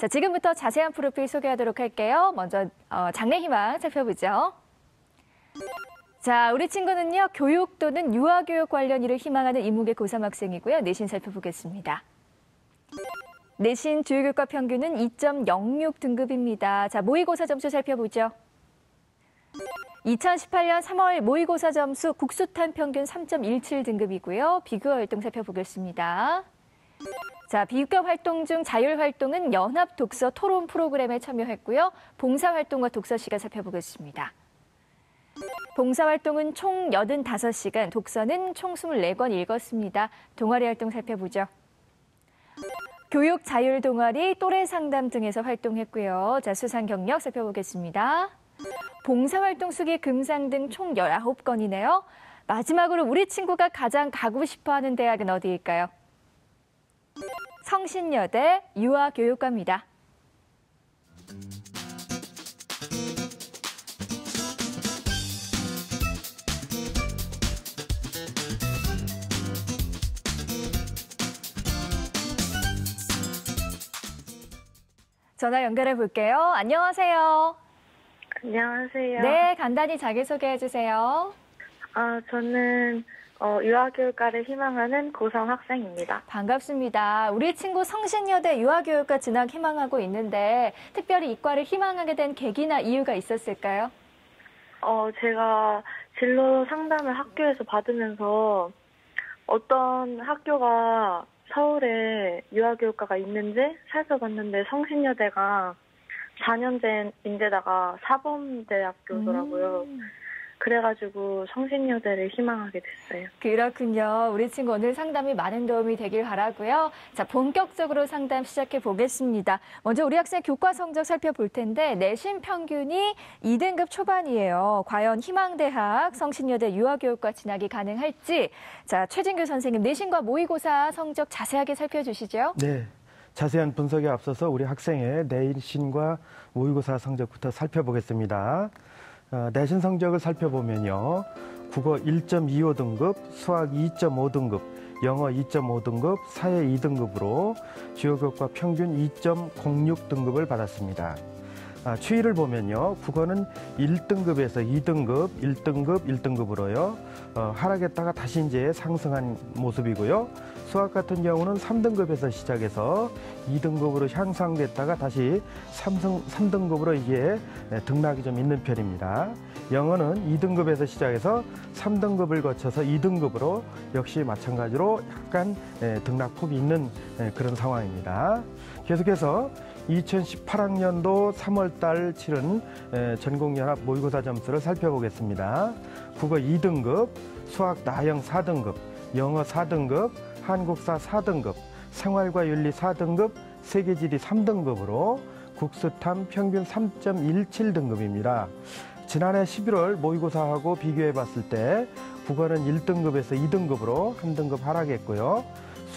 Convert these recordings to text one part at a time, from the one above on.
자, 지금부터 자세한 프로필 소개하도록 할게요. 먼저 어, 장래 희망 살펴보죠. 자, 우리 친구는요, 교육 또는 유아교육 관련 일을 희망하는 인문계 고3 학생이고요. 내신 살펴보겠습니다. 내신 주요교과 평균은 2.06 등급입니다. 자, 모의고사 점수 살펴보죠. 2018년 3월 모의고사 점수 국수탄 평균 3.17 등급이고요. 비교 활동 살펴보겠습니다. 자, 비교 활동 중 자율 활동은 연합 독서 토론 프로그램에 참여했고요. 봉사 활동과 독서 시간 살펴보겠습니다. 봉사 활동은 총 85시간, 독서는 총 24권 읽었습니다. 동아리 활동 살펴보죠. 교육 자율 동아리, 또래 상담 등에서 활동했고요. 자, 수상 경력 살펴보겠습니다. 봉사활동 수기 금상 등 총 19건이네요. 마지막으로 우리 친구가 가장 가고 싶어 하는 대학은 어디일까요? 성신여대 유아교육과입니다. 전화 연결해 볼게요. 안녕하세요. 안녕하세요. 네, 간단히 자기소개해 주세요. 아, 저는 어, 유아교육과를 희망하는 고성 학생입니다. 반갑습니다. 우리 친구 성신여대 유아교육과 진학 희망하고 있는데 특별히 이과를 희망하게 된 계기나 이유가 있었을까요? 어, 제가 진로 상담을 학교에서 받으면서 어떤 학교가 서울에 유아교육과가 있는지 살펴봤는데 성신여대가 4년제인데다가 사범대학교더라고요. 음, 그래가지고 성신여대를 희망하게 됐어요. 그렇군요. 우리 친구 오늘 상담이 많은 도움이 되길 바라고요. 자, 본격적으로 상담 시작해 보겠습니다. 먼저 우리 학생 교과 성적 살펴볼 텐데 내신 평균이 2등급 초반이에요. 과연 희망대학 성신여대 유아교육과 진학이 가능할지 자, 최진규 선생님 내신과 모의고사 성적 자세하게 살펴주시죠. 네. 자세한 분석에 앞서서 우리 학생의 내신과 모의고사 성적부터 살펴보겠습니다. 어, 내신 성적을 살펴보면요. 국어 1.25등급, 수학 2.5등급, 영어 2.5등급, 사회 2등급으로 주요 교과 평균 2.06등급을 받았습니다. 아, 추이를 보면요. 국어는 1등급에서 2등급, 1등급, 1등급으로요. 어, 하락했다가 다시 이제 상승한 모습이고요. 수학 같은 경우는 3등급에서 시작해서 2등급으로 향상됐다가 다시 3등, 3등급으로 이게 등락이 좀 있는 편입니다. 영어는 2등급에서 시작해서 3등급을 거쳐서 2등급으로 역시 마찬가지로 약간 등락폭이 있는 그런 상황입니다. 계속해서 2018학년도 3월달 치른 전국연합 모의고사 점수를 살펴보겠습니다. 국어 2등급, 수학 나영 4등급, 영어 4등급, 한국사 4등급, 생활과 윤리 4등급, 세계지리 3등급으로 국수탐 평균 3.17등급입니다. 지난해 11월 모의고사하고 비교해 봤을 때 국어는 1등급에서 2등급으로 한 등급 하락했고요.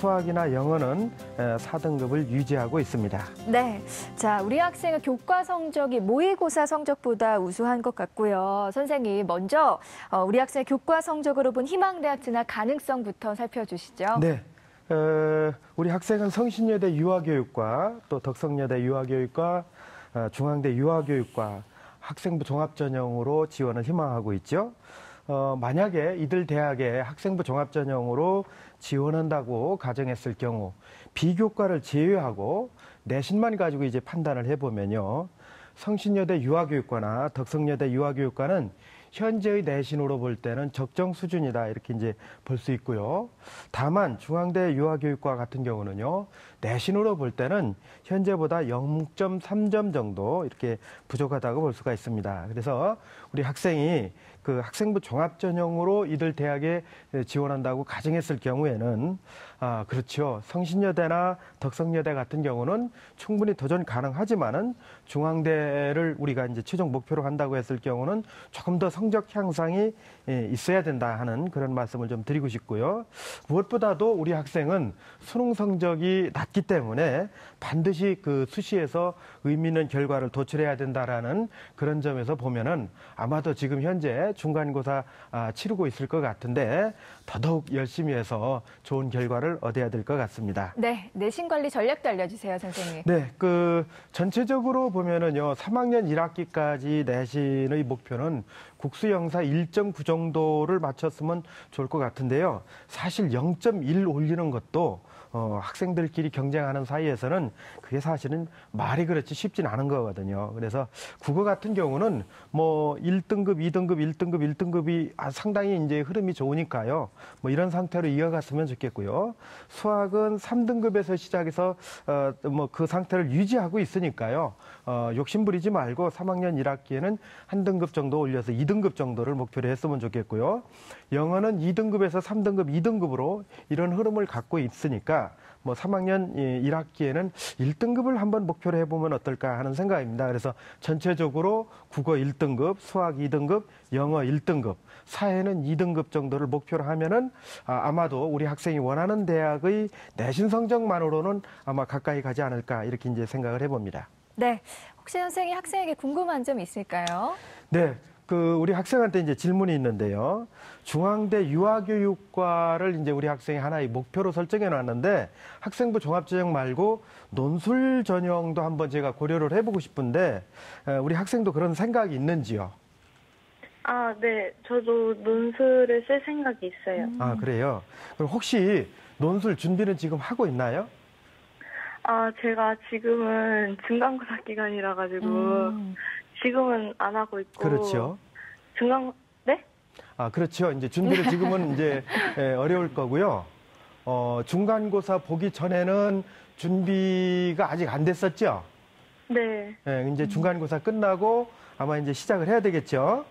수학이나 영어는 4등급을 유지하고 있습니다. 네. 자, 우리 학생의 교과 성적이 모의고사 성적보다 우수한 것 같고요. 선생님, 먼저 어, 우리 학생의 교과 성적으로 본 희망대학 진학 가능성부터 살펴주시죠. 네. 어, 우리 학생은 성신여대 유아교육과 또 덕성여대 유아교육과 어, 중앙대 유아교육과 학생부 종합전형으로 지원을 희망하고 있죠. 어, 만약에 이들 대학에 학생부 종합전형으로 지원한다고 가정했을 경우 비교과를 제외하고 내신만 가지고 이제 판단을 해보면요. 성신여대 유아교육과나 덕성여대 유아교육과는 현재의 내신으로 볼 때는 적정 수준이다 이렇게 이제 볼 수 있고요. 다만 중앙대 유아교육과 같은 경우는요. 내신으로 볼 때는 현재보다 0.3점 정도 이렇게 부족하다고 볼 수가 있습니다. 그래서 우리 학생이 그 학생부 종합 전형으로 이들 대학에 지원한다고 가정했을 경우에는 아 그렇죠 성신여대나 덕성여대 같은 경우는 충분히 도전 가능하지만은 중앙대를 우리가 이제 최종 목표로 한다고 했을 경우는 조금 더 성적 향상이 있어야 된다 하는 그런 말씀을 좀 드리고 싶고요. 무엇보다도 우리 학생은 수능 성적이 낮 있기 때문에 반드시 그 수시에서 의미 있는 결과를 도출해야 된다라는 그런 점에서 보면은 아마도 지금 현재 중간고사 아, 치르고 있을 것 같은데 더더욱 열심히 해서 좋은 결과를 얻어야 될 것 같습니다. 네, 내신 관리 전략도 알려주세요, 선생님. 네, 그 전체적으로 보면은요, 3학년 1학기까지 내신의 목표는 국수 영사 1.9 정도를 맞췄으면 좋을 것 같은데요. 사실 0.1 올리는 것도 어, 학생들끼리 경쟁하는 사이에서는 그게 사실은 말이 그렇지 쉽진 않은 거거든요. 그래서 국어 같은 경우는 뭐 1등급, 2등급, 1등급, 1등급이 아, 상당히 이제 흐름이 좋으니까요. 뭐 이런 상태로 이어갔으면 좋겠고요. 수학은 3등급에서 시작해서 어, 뭐 그 상태를 유지하고 있으니까요. 어, 욕심 부리지 말고 3학년 1학기에는 한 등급 정도 올려서 2등급 정도를 목표로 했으면 좋겠고요. 영어는 2등급에서 3등급, 2등급으로 이런 흐름을 갖고 있으니까 뭐 3학년 1학기에는 1등급을 한번 목표로 해보면 어떨까 하는 생각입니다. 그래서 전체적으로 국어 1등급, 수학 2등급, 영어 1등급, 사회는 2등급 정도를 목표로 하면은 아, 아마도 우리 학생이 원하는 대학의 내신 성적만으로는 아마 가까이 가지 않을까 이렇게 이제 생각을 해봅니다. 네, 혹시 선생님 학생에게 궁금한 점 있을까요? 네. 그 우리 학생한테 이제 질문이 있는데요. 중앙대 유아교육과를 이제 우리 학생이 하나의 목표로 설정해 놨는데 학생부 종합전형 말고 논술 전형도 한번 제가 고려를 해보고 싶은데 에, 우리 학생도 그런 생각이 있는지요? 아, 네. 저도 논술을 쓸 생각이 있어요. 아 그래요. 그럼 혹시 논술 준비는 지금 하고 있나요? 아, 제가 지금은 중간고사 기간이라 가지고 음, 지금은 안 하고 있고 그렇죠. 중간 네? 아 그렇죠. 이제 준비를 지금은 이제 에, 어려울 거고요. 어 중간고사 보기 전에는 준비가 아직 안 됐었죠. 네. 예, 이제 중간고사 끝나고 아마 이제 시작을 해야 되겠죠.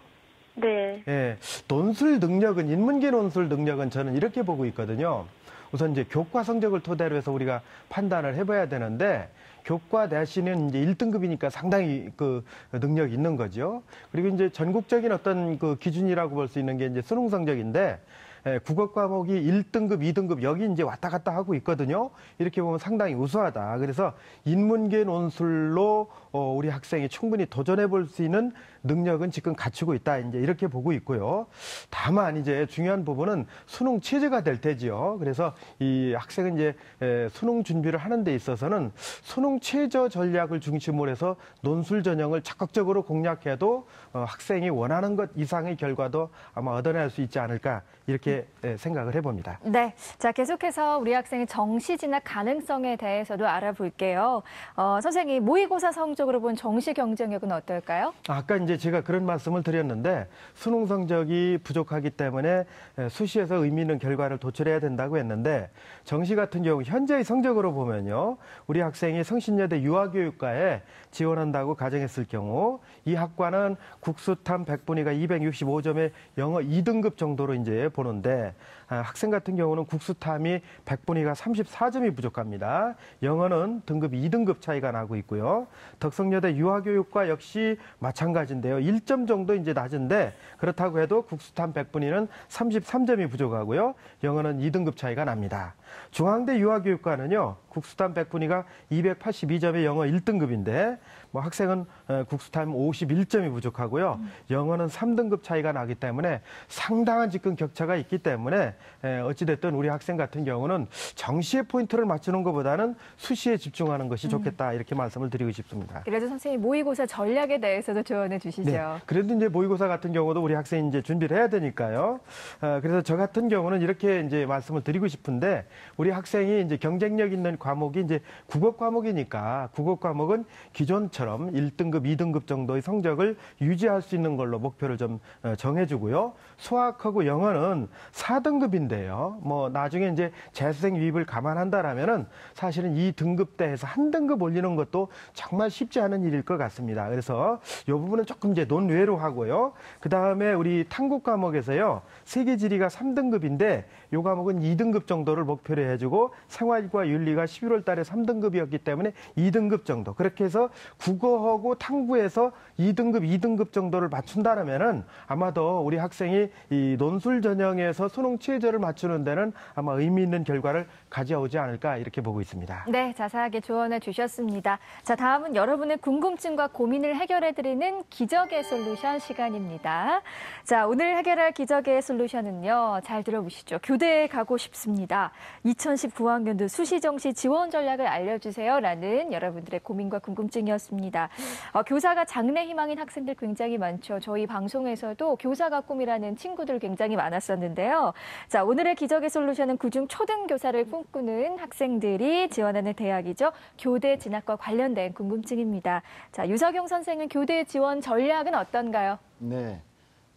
네. 예, 논술 능력은 인문계 논술 능력은 저는 이렇게 보고 있거든요. 우선 이제 교과 성적을 토대로 해서 우리가 판단을 해봐야 되는데 교과 내신은 이제 1등급이니까 상당히 그 능력이 있는 거죠. 그리고 이제 전국적인 어떤 그 기준이라고 볼 수 있는 게 이제 수능 성적인데 예, 국어 과목이 1등급, 2등급 여기 이제 왔다 갔다 하고 있거든요. 이렇게 보면 상당히 우수하다. 그래서 인문계 논술로 어, 우리 학생이 충분히 도전해 볼 수 있는 능력은 지금 갖추고 있다. 이제 이렇게 보고 있고요. 다만 이제 중요한 부분은 수능 체제가 될 테지요. 그래서 이 학생은 이제 에, 수능 준비를 하는 데 있어서는 수능 최저 전략을 중심으로 해서 논술 전형을 적극적으로 공략해도 어, 학생이 원하는 것 이상의 결과도 아마 얻어낼 수 있지 않을까 이렇게 에, 생각을 해봅니다. 네, 자 계속해서 우리 학생의 정시 진학 가능성에 대해서도 알아볼게요. 어, 선생님 모의고사 성적으로 본 정시 경쟁력은 어떨까요? 아까 이제 제가 그런 말씀을 드렸는데 수능 성적이 부족하기 때문에 에, 수시에서 의미 있는 결과를 도출해야 된다고 했는데 정시 같은 경우 현재의 성적으로 보면요. 우리 학생이 성신여대 유아교육과에 지원한다고 가정했을 경우 이 학과는 국수탐 100분위가 265점의 영어 2등급 정도로 이제 보는데 아, 학생 같은 경우는 국수탐이 100분위가 34점이 부족합니다. 영어는 등급 2등급 차이가 나고 있고요. 덕성여대 유아교육과 역시 마찬가지인데요. 1점 정도 이제 낮은데 그렇다고 해도 국수탐 100분위는 33점이 부족하고요. 영어는 2등급 차이가 납니다. 중앙대 유아교육과는요. 국수탐 100분위가 282점의 영어 1등급인데 뭐 학생은 어, 국수탐 51점이 부족하고요. 영어는 3등급 차이가 나기 때문에 상당한 지금 격차가 있기 때문에 에, 어찌됐든 우리 학생 같은 경우는 정시에 포인트를 맞추는 것보다는 수시에 집중하는 것이 좋겠다 이렇게 말씀을 드리고 싶습니다. 그래도 선생님 모의고사 전략에 대해서도 조언해 주시죠. 네. 그래도 이제 모의고사 같은 경우도 우리 학생이 이제 준비를 해야 되니까요. 어, 그래서 저 같은 경우는 이렇게 이제 말씀을 드리고 싶은데 우리 학생이 이제 경쟁력 있는 과목이 이제 국어 과목이니까 국어 과목은 기존처럼 1등급, 2등급 정도의 성적을 유지할 수 있는 걸로 목표를 좀 어, 정해주고요. 수학하고 영어는 4등급인데요. 뭐 나중에 이제 재수생 유입을 감안한다라면은 사실은 이 등급 대에서 한 등급 올리는 것도 정말 쉽지 않은 일일 것 같습니다. 그래서 이 부분은 조금 이제 논외로 하고요. 그 다음에 우리 탐구 과목에서요. 세계 지리가 3등급인데 이 과목은 2등급 정도를 목표로 해주고 생활과 윤리가 11월 달에 3등급이었기 때문에 2등급 정도. 그렇게 해서 국어하고 탐구에서 2등급, 2등급 정도를 맞춘다면은 아마도 우리 학생이 이 논술 전형에서 수능 최저를 맞추는 데는 아마 의미 있는 결과를 가져오지 않을까 이렇게 보고 있습니다. 네, 자세하게 조언해 주셨습니다. 자, 다음은 여러분의 궁금증과 고민을 해결해 드리는 기적의 솔루션 시간입니다. 자, 오늘 해결할 기적의 솔루션은요. 잘 들어보시죠. 교 대에 가고 싶습니다. 2019학년도 수시정시 지원 전략을 알려주세요 라는 여러분들의 고민과 궁금증이었습니다. 어, 교사가 장래 희망인 학생들 굉장히 많죠. 저희 방송에서도 교사가 꿈이라는 친구들 굉장히 많았었는데요. 자, 오늘의 기적의 솔루션은 그중 초등교사를 꿈꾸는 학생들이 지원하는 대학이죠. 교대 진학과 관련된 궁금증입니다. 자, 유석용 선생은 교대 지원 전략은 어떤가요? 네.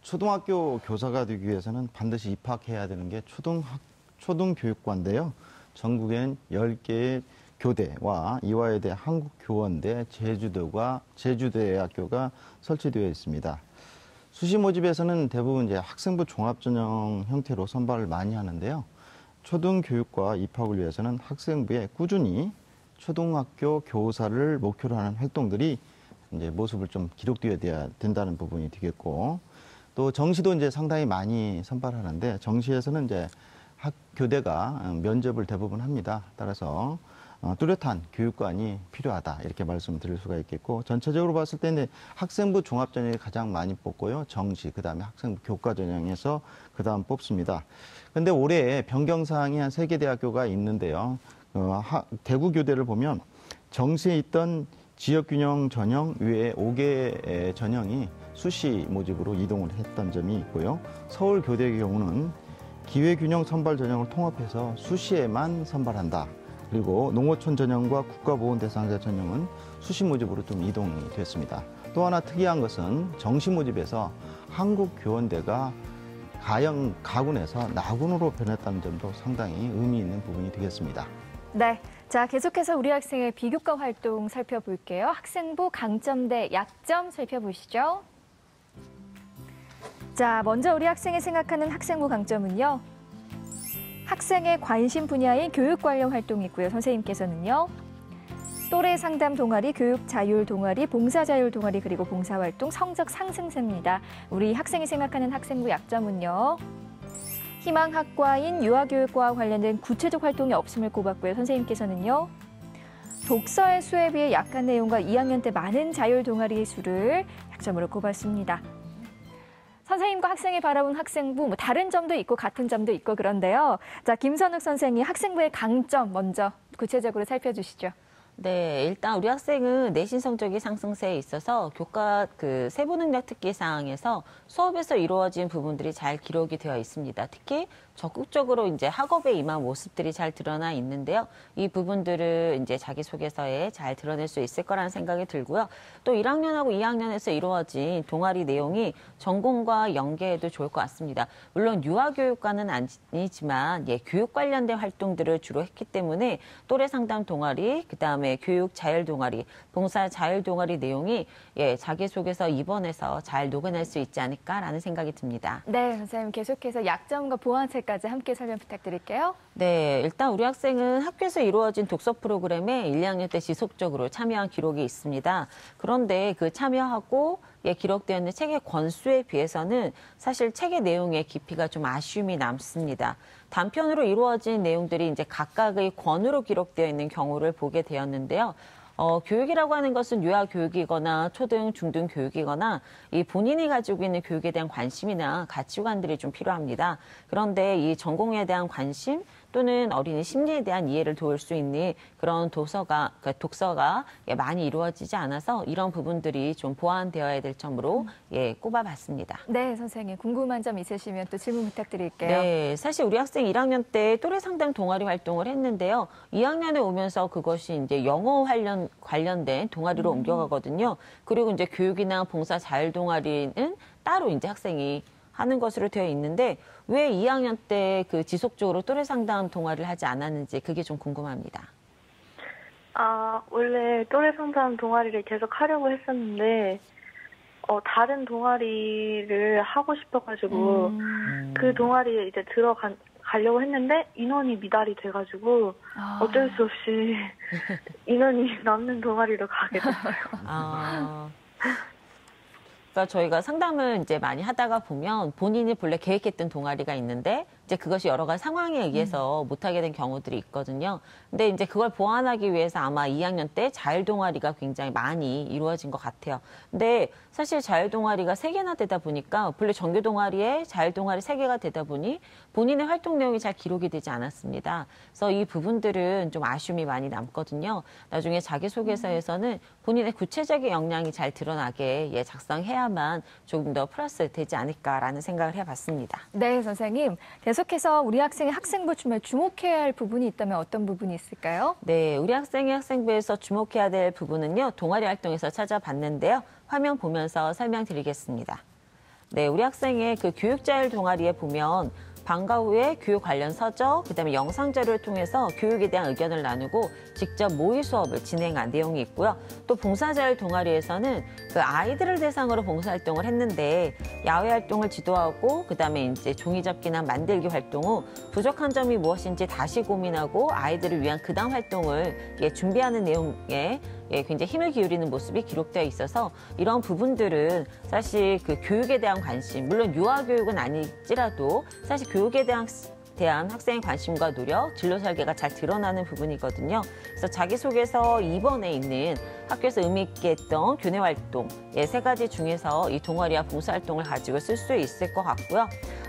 초등학교 교사가 되기 위해서는 반드시 입학해야 되는 게 초등학, 초등교육과인데요. 전국엔 10개의 교대와 이화여대, 한국교원대, 제주도가, 제주대학교가 설치되어 있습니다. 수시 모집에서는 대부분 이제 학생부 종합전형 형태로 선발을 많이 하는데요. 초등교육과 입학을 위해서는 학생부에 꾸준히 초등학교 교사를 목표로 하는 활동들이 이제 모습을 좀 기록되어야 된다는 부분이 되겠고 또 정시도 이제 상당히 많이 선발하는데 정시에서는 이제 학 교대가 어, 면접을 대부분 합니다. 따라서 어, 뚜렷한 교육관이 필요하다 이렇게 말씀드릴 수가 있겠고 전체적으로 봤을 때는 학생부 종합 전형이 가장 많이 뽑고요 정시 그다음에 학생부 교과 전형에서 그다음 뽑습니다. 근데 올해 변경 사항이 한 세 개 대학교가 있는데요. 어, 하- 대구 교대를 보면 정시에 있던 지역균형 전형 외에 5개 전형이 수시 모집으로 이동을 했던 점이 있고요. 서울 교대의 경우는 기회균형 선발 전형을 통합해서 수시에만 선발한다. 그리고 농어촌 전형과 국가보훈 대상자 전형은 수시 모집으로 좀 이동이 됐습니다. 또 하나 특이한 것은 정시 모집에서 한국교원대가 가영 가군에서 나군으로 변했다는 점도 상당히 의미 있는 부분이 되겠습니다. 네. 자, 계속해서 우리 학생의 비교과 활동 살펴볼게요. 학생부 강점 대 약점 살펴보시죠. 자, 먼저 우리 학생이 생각하는 학생부 강점은요. 학생의 관심 분야인 교육 관련 활동이고요. 선생님께서는요. 또래 상담 동아리, 교육 자율 동아리, 봉사 자율 동아리 그리고 봉사 활동 성적 상승세입니다. 우리 학생이 생각하는 학생부 약점은요. 희망 학과인 유아교육과 관련된 구체적 활동이 없음을 꼽았고요. 선생님께서는요. 독서의 수에 비해 약한 내용과 2학년 때 많은 자율 동아리의 수를 약점으로 꼽았습니다. 선생님과 학생이 바라본 학생부 뭐 다른 점도 있고 같은 점도 있고 그런데요. 자, 김선욱 선생이 학생부의 강점 먼저 구체적으로 살펴주시죠. 네, 일단 우리 학생은 내신 성적이 상승세에 있어서 교과 그 세부 능력 특기 사항에서 수업에서 이루어진 부분들이 잘 기록이 되어 있습니다. 특히 적극적으로 이제 학업에 임한 모습들이 잘 드러나 있는데요. 이 부분들을 이제 자기소개서에 잘 드러낼 수 있을 거라는 생각이 들고요. 또 1학년하고 2학년에서 이루어진 동아리 내용이 전공과 연계해도 좋을 것 같습니다. 물론 유아교육과는 아니지만 예, 교육 관련된 활동들을 주로 했기 때문에 또래 상담 동아리, 그 다음에 교육 자율 동아리, 봉사 자율 동아리 내용이 예, 자기소개서 2번에서 잘 녹여낼 수 있지 않을까라는 생각이 듭니다. 네, 선생님 계속해서 약점과 보완책 까지 함께 설명 부탁드릴게요. 네, 일단 우리 학생은 학교에서 이루어진 독서 프로그램에 1, 2학년 때 지속적으로 참여한 기록이 있습니다. 그런데 그 참여하고 예, 기록되어 있는 책의 권수에 비해서는 사실 책의 내용의 깊이가 좀 아쉬움이 남습니다. 단편으로 이루어진 내용들이 이제 각각의 권으로 기록되어 있는 경우를 보게 되었는데요. 어, 교육이라고 하는 것은 유아 교육이거나 초등, 중등 교육이거나 이 본인이 가지고 있는 교육에 대한 관심이나 가치관들이 좀 필요합니다. 그런데 이 전공에 대한 관심 또는 어린이 심리에 대한 이해를 도울 수 있는 그런 도서가, 그 독서가 예, 많이 이루어지지 않아서 이런 부분들이 좀 보완되어야 될 점으로 예, 꼽아봤습니다. 네, 선생님 궁금한 점 있으시면 또 질문 부탁드릴게요. 네, 사실 우리 학생 1학년 때 또래 상담 동아리 활동을 했는데요. 2학년에 오면서 그것이 이제 영어 관련 관련된 동아리로 옮겨가거든요. 그리고 이제 교육이나 봉사 자율 동아리는 따로 이제 학생이 하는 것으로 되어 있는데 왜 2학년 때 그 지속적으로 또래 상담 동아리를 하지 않았는지 그게 좀 궁금합니다. 아, 원래 또래 상담 동아리를 계속 하려고 했었는데, 어, 다른 동아리를 하고 싶어가지고, 그 동아리에 이제 들어간, 가려고 했는데 인원이 미달이 돼가지고 아. 어쩔 수 없이 인원이 남는 동아리로 가게 됐어요. 아. 그러니까 저희가 상담을 이제 많이 하다가 보면 본인이 본래 계획했던 동아리가 있는데 이제 그것이 여러 가지 상황에 의해서 못하게 된 경우들이 있거든요. 근데 이제 그걸 보완하기 위해서 아마 2학년 때 자율 동아리가 굉장히 많이 이루어진 것 같아요. 근데 사실 자율 동아리가 세개나 되다 보니까 본래 정규 동아리에 자율 동아리 세개가 되다 보니 본인의 활동 내용이 잘 기록이 되지 않았습니다. 그래서 이 부분들은 좀 아쉬움이 많이 남거든요. 나중에 자기소개서에서는 본인의 구체적인 역량이 잘 드러나게 예, 작성해야만 조금 더 플러스 되지 않을까라는 생각을 해봤습니다. 네, 선생님. 계속 해서 우리 학생의 학생부 춤에 주목해야 할 부분이 있다면 어떤 부분이 있을까요? 네, 우리 학생의 학생부에서 주목해야 될 부분은요, 동아리 활동에서 찾아봤는데요. 화면 보면서 설명드리겠습니다. 네, 우리 학생의 그 교육자율 동아리에 보면 방과 후에 교육 관련 서적, 그다음에 영상 자료를 통해서 교육에 대한 의견을 나누고 직접 모의 수업을 진행한 내용이 있고요. 또 봉사자율 동아리에서는 그 아이들을 대상으로 봉사활동을 했는데 야외 활동을 지도하고 그다음에 이제 종이 접기나 만들기 활동 후 부족한 점이 무엇인지 다시 고민하고 아이들을 위한 그다음 활동을 예, 준비하는 내용에 예, 굉장히 힘을 기울이는 모습이 기록되어 있어서 이런 부분들은 사실 그 교육에 대한 관심, 물론 유아 교육은 아닐지라도 사실 교육에 대한 대한 학생의 관심과 노력, 진로 설계가 잘 드러나는 부분이거든요. 그래서 자기소개서 2번에 있는 학교에서 의미 있게 했던 교내 활동, 예, 세 가지 중에서 이 동아리와 봉사활동을 가지고 쓸 수 있을 것 같고요.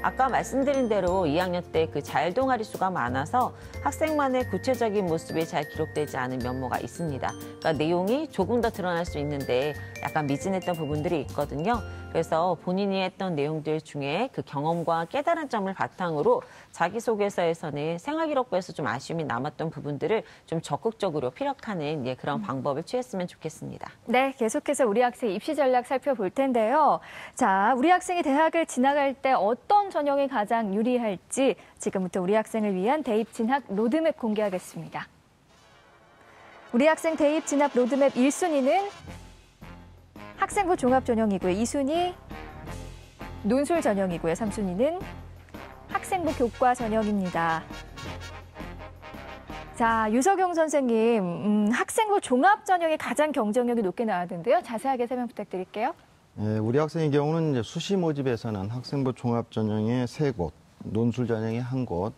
아까 말씀드린 대로 2학년 때 그 자율 동아리 수가 많아서 학생만의 구체적인 모습이 잘 기록되지 않은 면모가 있습니다. 그러니까 내용이 조금 더 드러날 수 있는데 약간 미진했던 부분들이 있거든요. 그래서 본인이 했던 내용들 중에 그 경험과 깨달은 점을 바탕으로 자기소개서에서는 생활기록부에서 좀 아쉬움이 남았던 부분들을 좀 적극적으로 피력하는 예, 그런 방법을 취했으면 좋겠습니다. 네, 계속해서 우리 학생 입시 전략 살펴볼 텐데요. 자, 우리 학생이 대학을 진학할 때 어떤 전형이 가장 유리할지 지금부터 우리 학생을 위한 대입 진학 로드맵 공개하겠습니다. 우리 학생 대입 진학 로드맵 1순위는 학생부 종합 전형이고요. 2순위 논술 전형이고요. 3순위는 학생부 교과 전형입니다. 자, 유석용 선생님, 음, 학생부 종합 전형이 가장 경쟁력이 높게 나왔는데요. 자세하게 설명 부탁드릴게요. 예, 우리 학생의 경우는 이제 수시 모집에서는 학생부 종합 전형에 세 곳, 논술 전형에 한 곳,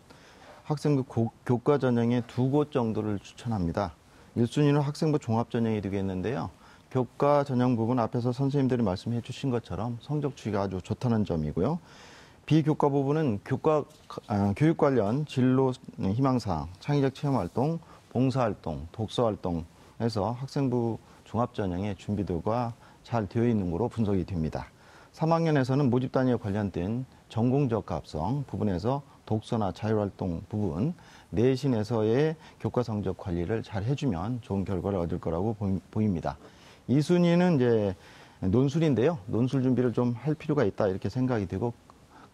학생부 고- 교과 전형에 두 곳 정도를 추천합니다. 1순위는 학생부 종합 전형이 되겠는데요. 교과 전형 부분 앞에서 선생님들이 말씀해 주신 것처럼 성적 추이가 아주 좋다는 점이고요. 비교과 부분은 교과 아, 교육 관련 진로 희망사항, 창의적 체험 활동, 봉사 활동, 독서 활동에서 학생부 종합 전형의 준비도가 잘 되어 있는 거로 분석이 됩니다. 3학년에서는 모집 단위에 관련된 전공적 합성 부분에서 독서나 자율활동 부분, 내신에서의 교과 성적 관리를 잘 해주면 좋은 결과를 얻을 거라고 보입니다. 이 순위는 이제 논술인데요. 논술 준비를 좀 할 필요가 있다 이렇게 생각이 되고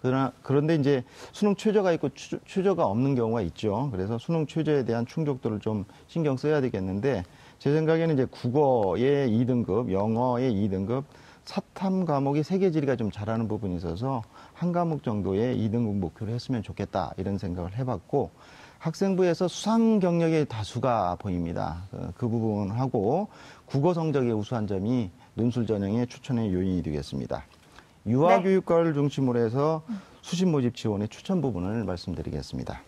그러나 그런데 이제 수능 최저가 있고 추- 최저가 없는 경우가 있죠. 그래서 수능 최저에 대한 충족도를 좀 신경 써야 되겠는데 제 생각에는 이제 국어의 2등급, 영어의 2등급, 사탐 과목이 세계 지리가 좀 잘하는 부분이 있어서 한 과목 정도의 2등급 목표를 했으면 좋겠다 이런 생각을 해봤고 학생부에서 수상 경력의 다수가 보입니다. 그, 그 부분하고 국어 성적의 우수한 점이 논술 전형의 추천의 요인이 되겠습니다. 유아교육과를 중심으로 해서 수신 모집 지원의 추천 부분을 말씀드리겠습니다.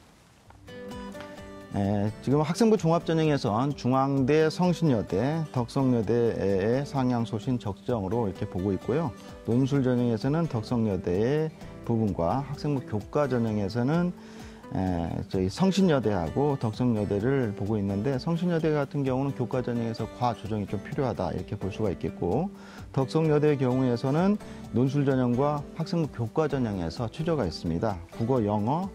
에, 지금 학생부 종합전형에선 중앙대, 성신여대, 덕성여대의 상향 소신 적정으로 이렇게 보고 있고요. 논술 전형에서는 덕성여대의 부분과 학생부 교과 전형에서는 에, 저희 성신여대하고 덕성여대를 보고 있는데 성신여대 같은 경우는 교과 전형에서 과 조정이 좀 필요하다 이렇게 볼 수가 있겠고 덕성여대의 경우에서는 논술 전형과 학생부 교과 전형에서 최저가 있습니다. 국어, 영어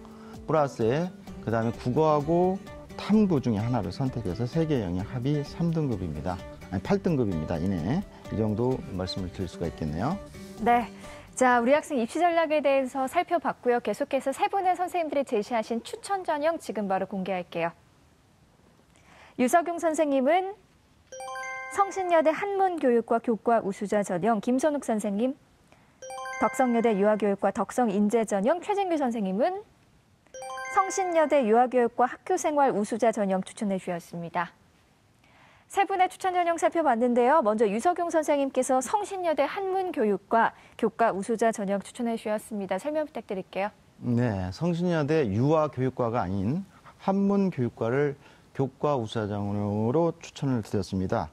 플러스에 그 다음에 국어하고 탐구 중에 하나를 선택해서 세개 영역 합이 3등급입니다. 아니 8등급입니다. 이내 이 정도 말씀을 드릴 수가 있겠네요. 네. 자, 우리 학생 입시 전략에 대해서 살펴봤고요. 계속해서 세 분의 선생님들이 제시하신 추천 전형 지금 바로 공개할게요. 유석용 선생님은 성신여대 한문교육과 교과 우수자 전형 김선욱 선생님, 덕성여대 유아교육과 덕성인재 전형 최진규 선생님은 성신여대 유아교육과 학교생활 우수자 전형 추천해 주셨습니다. 세 분의 추천 전형 살펴봤는데요. 먼저 유석용 선생님께서 성신여대 한문교육과 교과 우수자 전형 추천해 주셨습니다. 설명 부탁드릴게요. 네, 성신여대 유아교육과가 아닌 한문교육과를 교과 우수자 전형으로 추천을 드렸습니다.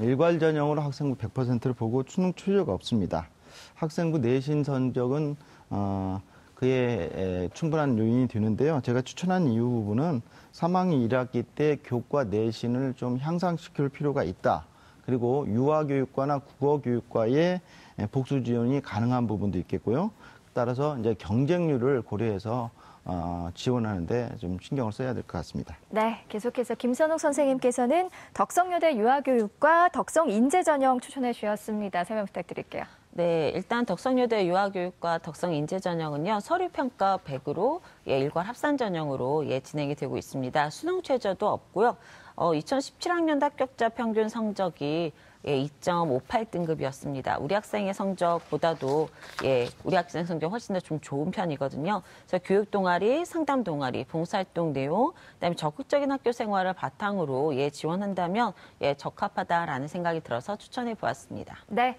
일괄 전형으로 학생부 100%를 보고 수능 출제가 없습니다. 학생부 내신 성적은 어, 그에 에, 충분한 요인이 되는데요. 제가 추천한 이유 부분은 3학년 1학기 때 교과 내신을 좀 향상시킬 필요가 있다. 그리고 유아교육과나 국어교육과의 에, 복수 지원이 가능한 부분도 있겠고요. 따라서 이제 경쟁률을 고려해서 어, 지원하는데 좀 신경을 써야 될 것 같습니다. 네, 계속해서 김선욱 선생님께서는 덕성여대 유아교육과 덕성인재 전형 추천해 주셨습니다. 설명 부탁드릴게요. 네, 일단 덕성여대 유아교육과 덕성인재전형은요, 서류평가 100으로 예, 일괄 합산 전형으로 예, 진행이 되고 있습니다. 수능 최저도 없고요. 어, 2017학년 합격자 평균 성적이 예, 2.58등급이었습니다. 우리 학생의 성적보다도 예, 우리 학생 성적 훨씬 더 좀 좋은 편이거든요. 그래서 교육 동아리, 상담 동아리, 봉사활동 내용, 그다음에 적극적인 학교 생활을 바탕으로 예, 지원한다면 예, 적합하다라는 생각이 들어서 추천해 보았습니다. 네.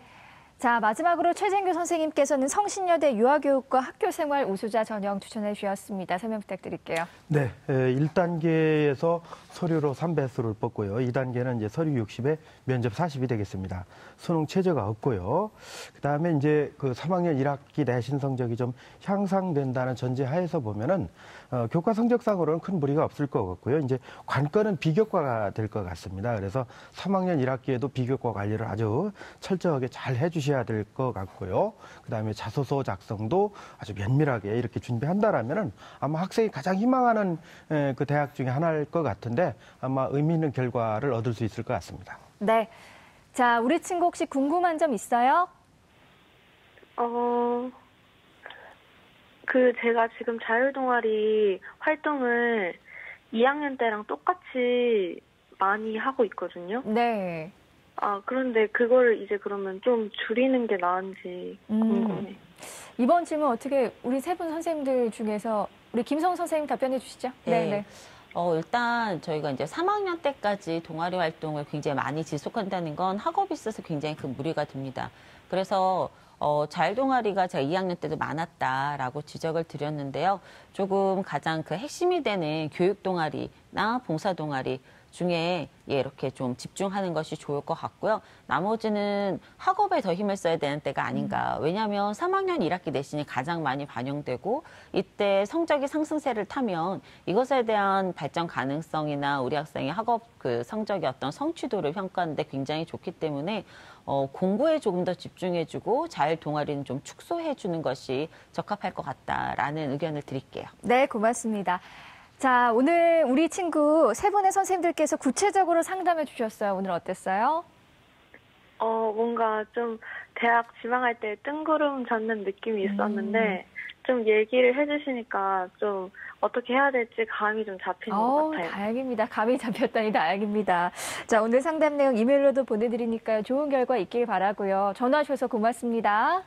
자, 마지막으로 최진규 선생님께서는 성신여대 유아교육과 학교생활 우수자 전형 추천해 주셨습니다. 설명 부탁드릴게요. 네, 1단계에서 서류로 3배수를 뽑고요. 2단계는 이제 서류 60에 면접 40이 되겠습니다. 수능 최저가 없고요. 그 다음에 이제 그 3학년 1학기 내신 성적이 좀 향상된다는 전제 하에서 보면은 어, 교과 성적상으로는 큰 무리가 없을 것 같고요. 이제 관건은 비교과가 될 것 같습니다. 그래서 3학년 1학기에도 비교과 관리를 아주 철저하게 잘 해주셔야 될 것 같고요. 그 다음에 자소서 작성도 아주 면밀하게 이렇게 준비한다라면은 아마 학생이 가장 희망하는 에, 그 대학 중에 하나일 것 같은데 아마 의미 있는 결과를 얻을 수 있을 것 같습니다. 네. 자, 우리 친구 혹시 궁금한 점 있어요? 어, 그 제가 지금 자율동아리 활동을 2학년 때랑 똑같이 많이 하고 있거든요. 네. 아, 그런데 그거를 이제 그러면 좀 줄이는 게 나은지 음. 궁금해. 이번 질문 어떻게 우리 세 분 선생님들 중에서 우리 김성 선생님 답변해 주시죠. 네. 네, 네. 어, 일단 저희가 이제 3학년 때까지 동아리 활동을 굉장히 많이 지속한다는 건 학업에 있어서 굉장히 큰 무리가 됩니다. 그래서 어, 자율 동아리가 제가 2학년 때도 많았다라고 지적을 드렸는데요. 조금 가장 그 핵심이 되는 교육 동아리나 봉사 동아리 중에 예, 이렇게 좀 집중하는 것이 좋을 것 같고요. 나머지는 학업에 더 힘을 써야 되는 때가 아닌가. 왜냐하면 3학년 1학기 내신이 가장 많이 반영되고 이때 성적이 상승세를 타면 이것에 대한 발전 가능성이나 우리 학생의 학업 그 성적의 어떤 성취도를 평가하는데 굉장히 좋기 때문에 어, 공부에 조금 더 집중해주고 자율 동아리는 좀 축소해주는 것이 적합할 것 같다라는 의견을 드릴게요. 네, 고맙습니다. 자, 오늘 우리 친구 세 분의 선생님들께서 구체적으로 상담해 주셨어요. 오늘 어땠어요? 어, 뭔가 좀 대학 지망할 때 뜬구름 잡는 느낌이 있었는데 좀 얘기를 해주시니까 좀 어떻게 해야 될지 감이 좀 잡히는 것 어우, 같아요. 다행입니다. 감이 잡혔다니 다행입니다. 자, 오늘 상담 내용 이메일로도 보내드리니까요. 좋은 결과 있길 바라고요. 전화 주셔서 고맙습니다.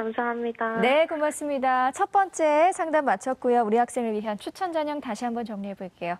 감사합니다. 네, 고맙습니다. 첫 번째 상담 마쳤고요. 우리 학생을 위한 추천 전형 다시 한번 정리해 볼게요.